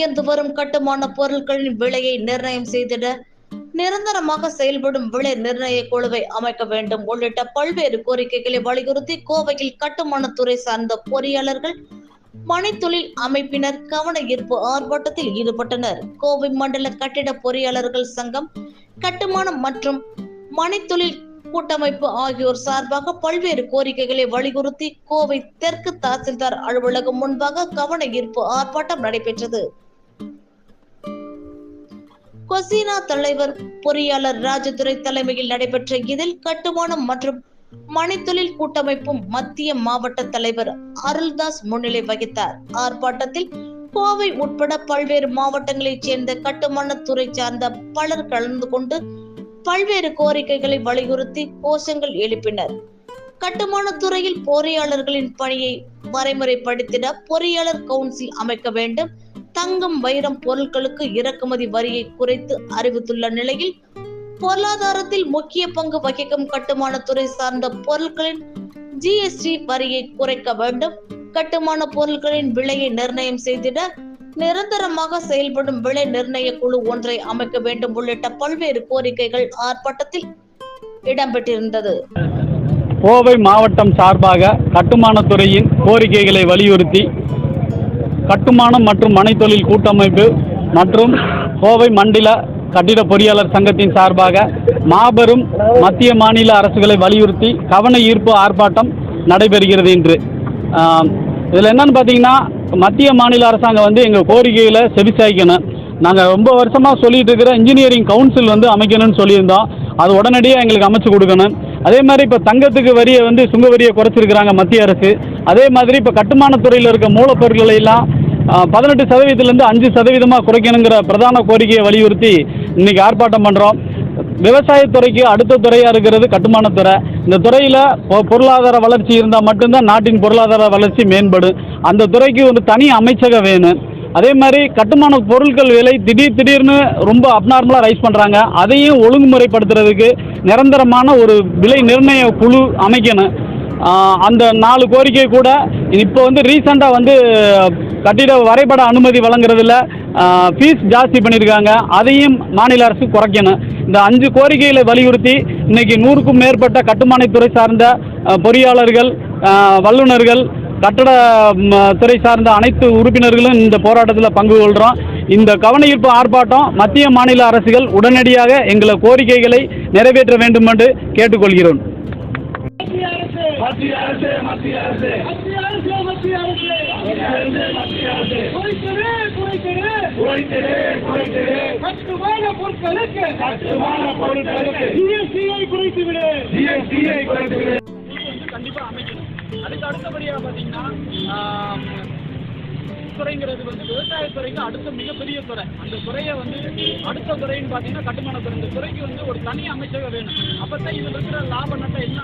உயர்ந்து வரும் கட்டுமான பொருட்களின் விலையை நிர்ணயம் செய்திட நிரந்தரமாக செயல்படும் விலை நிர்ணய குழுவை அமைக்க வேண்டும். உள்ளிட்ட பல்வேறு கோரிக்கைகளை வலியுறுத்தி கோவையில் கட்டுமானத்துறை சார்ந்த பொறியாளர்கள் மனைத்தொழில் அமைப்பினர் கவன ஈர்ப்பு ஆர்ப்பாட்டத்தில் ஈடுபட்டனர். கோவை மண்டல கட்டிட பொறியாளர்கள் சங்கம் கட்டுமானம் மற்றும் மனைத்தொழில் கூட்டமைப்பு ஆகியோர் சார்பாக பல்வேறு கோரிக்கைகளை வலியுறுத்தி கோவை தெற்கு தாசில்தார் அலுவலகம் முன்பாக கவன ஈர்ப்பு ஆர்ப்பாட்டம் நடைபெற்றது. கொசினா தலைவர் பொறியாளர் ராஜதுரை தலைமையில் நடைபெற்ற இதில் கட்டுமானம் மற்றும் மணித்தொழில் கூட்டமைப்பும் மத்திய மாவட்ட தலைவர் அருள்தாஸ் முன்னிலை வகித்தார். ஆர்ப்பாட்டத்தில் கோவை உட்பட பல்வேறு மாவட்டங்களைச் சேர்ந்த கட்டுமானத்துறை சார்ந்த பலர் கலந்து கொண்டு பல்வேறு கோரிக்கைகளை வலியுறுத்தி கோஷங்கள் எழுப்பினர். கட்டுமானத்துறையில் பொறியாளர்களின் பணியை வரைமுறைப்படுத்திட பொறியாளர் கவுன்சில் அமைக்க வேண்டும். தங்கம் வைரம் பொருட்களுக்கு இறக்குமதி வரியை குறைத்து அறிவித்துள்ள நிலையில் பொருளாதாரத்தில் முக்கிய பங்கு வகிக்கும் கட்டுமானத்துறை சார்ந்த பொருட்களின் ஜிஎஸ்டி வரியை குறைக்க வேண்டும். கட்டுமான பொருட்களின் விலையை நிர்ணயம் செய்திட நிரந்தரமாக செயல்படும் விலை நிர்ணய குழு ஒன்றை அமைக்க வேண்டும் உள்ளிட்ட பல்வேறு கோரிக்கைகள் ஆர்ப்பாட்டத்தில் இடம்பெற்றிருந்தது. கோவை மாவட்டம் சார்பாக கட்டுமானத்துறையின் கோரிக்கைகளை வலியுறுத்தி கட்டுமானம் மற்றும் மனைத்தொழில் கூட்டமைப்பு மற்றும் கோவை மண்டல கட்டிட பொறியாளர் சங்கத்தின் சார்பாக மாபெரும் மத்திய மாநில அரசுகளை வலியுறுத்தி கவன ஈர்ப்பு ஆர்ப்பாட்டம் நடைபெறுகிறது இன்று. இதில் என்னன்னு பார்த்தீங்கன்னா மத்திய மாநில அரசாங்கம் வந்து எங்கள் கோரிக்கையில் செவிசாய்க்கணும். நாங்கள் ரொம்ப வருஷமாக சொல்லிட்டு இருக்கிற இன்ஜினியரிங் கவுன்சில் வந்து அமைக்கணும்னு சொல்லியிருந்தோம். அது உடனடியாக எங்களுக்கு அமைச்சு கொடுக்கணும். அதே மாதிரி இப்போ தங்கத்துக்கு வரியை வந்து சுங்க வரியை குறைச்சிருக்கிறாங்க மத்திய அரசு. அதே மாதிரி இப்போ கட்டுமானத்துறையில் இருக்க மூலப்பொருட்களை எல்லாம் பதினெட்டு சதவீதத்துலேருந்து அஞ்சு சதவீதமாக குறைக்கணுங்கிற பிரதான கோரிக்கையை வலியுறுத்தி இன்னைக்கு ஆர்ப்பாட்டம் பண்ணுறோம் விவசாயத்துறைக்கு அடுத்த துறையாக இருக்கிறது கட்டுமானத்துறை இந்த துறையில் பொருளாதார வளர்ச்சி இருந்தால் மட்டும்தான் நாட்டின் பொருளாதார வளர்ச்சி மேம்படும். அந்த துறைக்கு ஒரு தனி அமைச்சகம் வேணும். அதே மாதிரி கட்டுமான பொருட்கள் விலை திடீர் திடீர்னு ரொம்ப அப்நார்மலாக ரைஸ் பண்ணுறாங்க அதையும் ஒழுங்குமுறைப்படுத்துறதுக்கு நிரந்தரமான ஒரு விலை நிர்ணய குழு அமைக்கணும். அந்த நாலு கோரிக்கை கூட இப்போ வந்து ரீசெண்டாக வந்து கட்டிட வரைபட அனுமதி வழங்குறதுல ஃபீஸ் ஜாஸ்தி பண்ணியிருக்காங்க அதையும் மாநில அரசு குறைக்கணும். இந்த அஞ்சு கோரிக்கைகளை வலியுறுத்தி இன்னைக்கு நூறுக்கும் மேற்பட்ட கட்டுமானத்துறை சார்ந்த பொறியாளர்கள் வல்லுநர்கள் கட்டட துறை சார்ந்த அனைத்து உறுப்பினர்களும் இந்த போராட்டத்தில் பங்கு கொள்கிறோம் இந்த கவன ஈர்ப்பு ஆர்ப்பாட்டம் மத்திய மாநில அரசுகள் உடனடியாக எங்களை கோரிக்கைகளை நிறைவேற்ற வேண்டும் என்று கேட்டுக்கொள்கிறோம். மத்திய அரசு மத்திய அரசு. மத்திய அரசு மத்திய அரசு. மத்திய அரசு மத்திய அரசு. குறைத்திடு குறைத்திடு குறைத்திடு குறைத்திடு கட்டுமான பொருட்களுக்கு. கட்டுமான பொருட்களுக்கு. ஜிஎஸ்டியை குறைத்து விடு ஜிஎஸ்டியை குறைத்து விடு கண்டிப்பாக அமைக்கணும். அதுக்கு அடுத்தபடியாக பார்த்தீங்கன்னா துறைங்கிறது வந்து விவசாயத்துறைக்கு அடுத்த மிகப்பெரிய துறை. அந்த துறையை வந்து அடுத்த துறைன்னு பார்த்தீங்கன்னா கட்டுமானத்துறை இந்த துறைக்கு வந்து ஒரு தனி அமைச்சகம் வேணும். அப்போ தான் இதில் இருக்கிற லாப நட்டம் என்ன